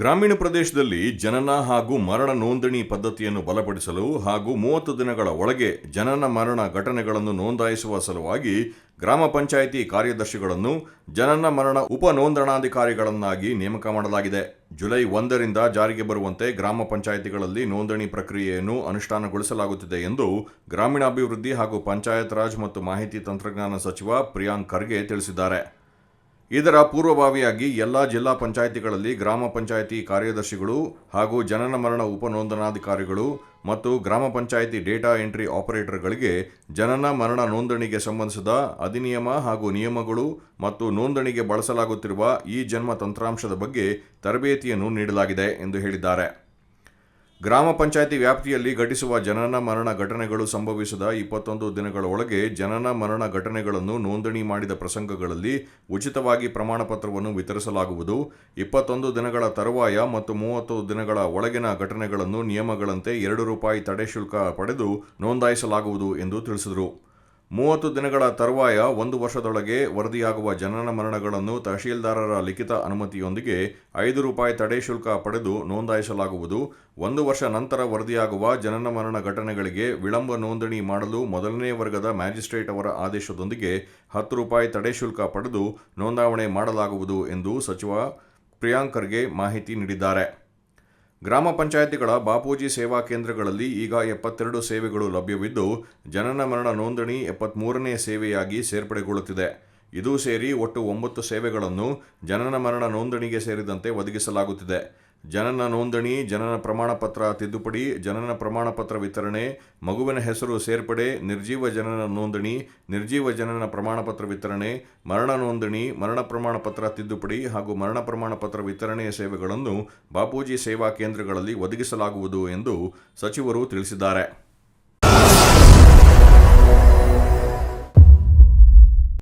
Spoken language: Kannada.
ಗ್ರಾಮೀಣ ಪ್ರದೇಶದಲ್ಲಿ ಜನನ ಹಾಗೂ ಮರಣ ನೋಂದಣಿ ಪದ್ಧತಿಯನ್ನು ಬಲಪಡಿಸಲು ಹಾಗೂ ಮೂವತ್ತು ದಿನಗಳ ಒಳಗೆ ಜನನ ಮರಣ ಘಟನೆಗಳನ್ನು ನೋಂದಾಯಿಸುವ ಸಲುವಾಗಿ ಗ್ರಾಮ ಪಂಚಾಯಿತಿ ಕಾರ್ಯದರ್ಶಿಗಳನ್ನು ಜನನ ಮರಣ ಉಪ ನೋಂದಣಾಧಿಕಾರಿಗಳನ್ನಾಗಿ ನೇಮಕ ಮಾಡಲಾಗಿದೆ. ಜುಲೈ ಒಂದರಿಂದ ಜಾರಿಗೆ ಬರುವಂತೆ ಗ್ರಾಮ ಪಂಚಾಯಿತಿಗಳಲ್ಲಿ ನೋಂದಣಿ ಪ್ರಕ್ರಿಯೆಯನ್ನು ಅನುಷ್ಠಾನಗೊಳಿಸಲಾಗುತ್ತಿದೆ ಎಂದು ಗ್ರಾಮೀಣಾಭಿವೃದ್ಧಿ ಹಾಗೂ ಪಂಚಾಯತ್ ರಾಜ್ ಮತ್ತು ಮಾಹಿತಿ ತಂತ್ರಜ್ಞಾನ ಸಚಿವ ಪ್ರಿಯಾಂಕ್ ಖರ್ಗೆ ತಿಳಿಸಿದ್ದಾರೆ. ಇದರ ಪೂರ್ವಭಾವಿಯಾಗಿ ಎಲ್ಲ ಜಿಲ್ಲಾ ಪಂಚಾಯಿತಿಗಳಲ್ಲಿ ಗ್ರಾಮ ಪಂಚಾಯಿತಿ ಕಾರ್ಯದರ್ಶಿಗಳು ಹಾಗೂ ಜನನ ಮರಣ ಉಪನೋಂದಣಾಧಿಕಾರಿಗಳು ಮತ್ತು ಗ್ರಾಮ ಪಂಚಾಯಿತಿ ಡೇಟಾ ಎಂಟ್ರಿ ಆಪರೇಟರ್ಗಳಿಗೆ ಜನನ ಮರಣ ನೋಂದಣಿಗೆ ಸಂಬಂಧಿಸಿದ ಅಧಿನಿಯಮ ಹಾಗೂ ನಿಯಮಗಳು ಮತ್ತು ನೋಂದಣಿಗೆ ಬಳಸಲಾಗುತ್ತಿರುವ ಈ ಜನ್ಮ ತಂತ್ರಾಂಶದ ಬಗ್ಗೆ ತರಬೇತಿಯನ್ನು ನೀಡಲಾಗಿದೆ ಎಂದು ಹೇಳಿದ್ದಾರೆ. ಗ್ರಾಮ ಪಂಚಾಯಿತಿ ವ್ಯಾಪ್ತಿಯಲ್ಲಿ ಘಟಿಸುವ ಜನನ ಮರಣ ಘಟನೆಗಳು ಸಂಭವಿಸಿದ ಇಪ್ಪತ್ತೊಂದು ದಿನಗಳ ಒಳಗೆ ಜನನ ಮರಣ ಘಟನೆಗಳನ್ನು ನೋಂದಣಿ ಮಾಡಿದ ಪ್ರಸಂಗಗಳಲ್ಲಿ ಉಚಿತವಾಗಿ ಪ್ರಮಾಣಪತ್ರವನ್ನು ವಿತರಿಸಲಾಗುವುದು. ಇಪ್ಪತ್ತೊಂದು ದಿನಗಳ ತರುವಾಯ ಮತ್ತು ಮೂವತ್ತು ದಿನಗಳ ಒಳಗಿನ ಘಟನೆಗಳನ್ನು ನಿಯಮಗಳಂತೆ ಎರಡು ರೂಪಾಯಿ ತಡೆ ಶುಲ್ಕ ಪಡೆದು ನೋಂದಾಯಿಸಲಾಗುವುದು ಎಂದು ತಿಳಿಸಿದರು. ಮೂವತ್ತು ದಿನಗಳ ತರುವಾಯ ಒಂದು ವರ್ಷದೊಳಗೆ ವರದಿಯಾಗುವ ಜನನ ಮರಣಗಳನ್ನು ತಹಶೀಲ್ದಾರರ ಲಿಖಿತ ಅನುಮತಿಯೊಂದಿಗೆ ಐದು ರೂಪಾಯಿ ತಡೆ ಶುಲ್ಕ ಪಡೆದು ನೋಂದಾಯಿಸಲಾಗುವುದು. ಒಂದು ವರ್ಷ ನಂತರ ವರದಿಯಾಗುವ ಜನನ ಮರಣ ಘಟನೆಗಳಿಗೆ ವಿಳಂಬ ನೋಂದಣಿ ಮಾಡಲು ಮೊದಲನೇ ವರ್ಗದ ಮ್ಯಾಜಿಸ್ಟ್ರೇಟ್ ಅವರ ಆದೇಶದೊಂದಿಗೆ ಹತ್ತು ರೂಪಾಯಿ ತಡೆ ಶುಲ್ಕ ಪಡೆದು ನೋಂದಾವಣೆ ಮಾಡಲಾಗುವುದು ಎಂದು ಸಚಿವ ಪ್ರಿಯಾಂಕರ್ಗೆ ಮಾಹಿತಿ ನೀಡಿದ್ದಾರೆ. ಗ್ರಾಮ ಪಂಚಾಯಿತಿಗಳ ಬಾಪೂಜಿ ಸೇವಾ ಕೇಂದ್ರಗಳಲ್ಲಿ ಈಗ ಎಪ್ಪತ್ತೆರಡು ಸೇವೆಗಳು ಲಭ್ಯವಿದ್ದು, ಜನನ ಮರಣ ನೋಂದಣಿ ಎಪ್ಪತ್ತ್ಮೂರನೇ ಸೇವೆಯಾಗಿ ಸೇರ್ಪಡೆಗೊಳ್ಳುತ್ತಿದೆ. ಇದು ಸೇರಿ ಒಟ್ಟು ಒಂಬತ್ತು ಸೇವೆಗಳನ್ನು ಜನನ ಮರಣ ನೋಂದಣಿಗೆ ಸೇರಿದಂತೆ ಒದಗಿಸಲಾಗುತ್ತಿದೆ. ಜನನ ನೋಂದಣಿ, ಜನನ ಪ್ರಮಾಣಪತ್ರ ತಿದ್ದುಪಡಿ, ಜನನ ಪ್ರಮಾಣಪತ್ರ ವಿತರಣೆ, ಮಗುವಿನ ಹೆಸರು ಸೇರ್ಪಡೆ, ನಿರ್ಜೀವ ಜನನ ನೋಂದಣಿ, ನಿರ್ಜೀವ ಜನನ ಪ್ರಮಾಣಪತ್ರ ವಿತರಣೆ, ಮರಣ ನೋಂದಣಿ, ಮರಣ ಪ್ರಮಾಣಪತ್ರ ತಿದ್ದುಪಡಿ ಹಾಗೂ ಮರಣ ಪ್ರಮಾಣಪತ್ರ ವಿತರಣೆಯ ಸೇವೆಗಳನ್ನು ಬಾಪೂಜಿ ಸೇವಾ ಕೇಂದ್ರಗಳಲ್ಲಿ ಒದಗಿಸಲಾಗುವುದು ಎಂದು ಸಚಿವರು ತಿಳಿಸಿದ್ದಾರೆ.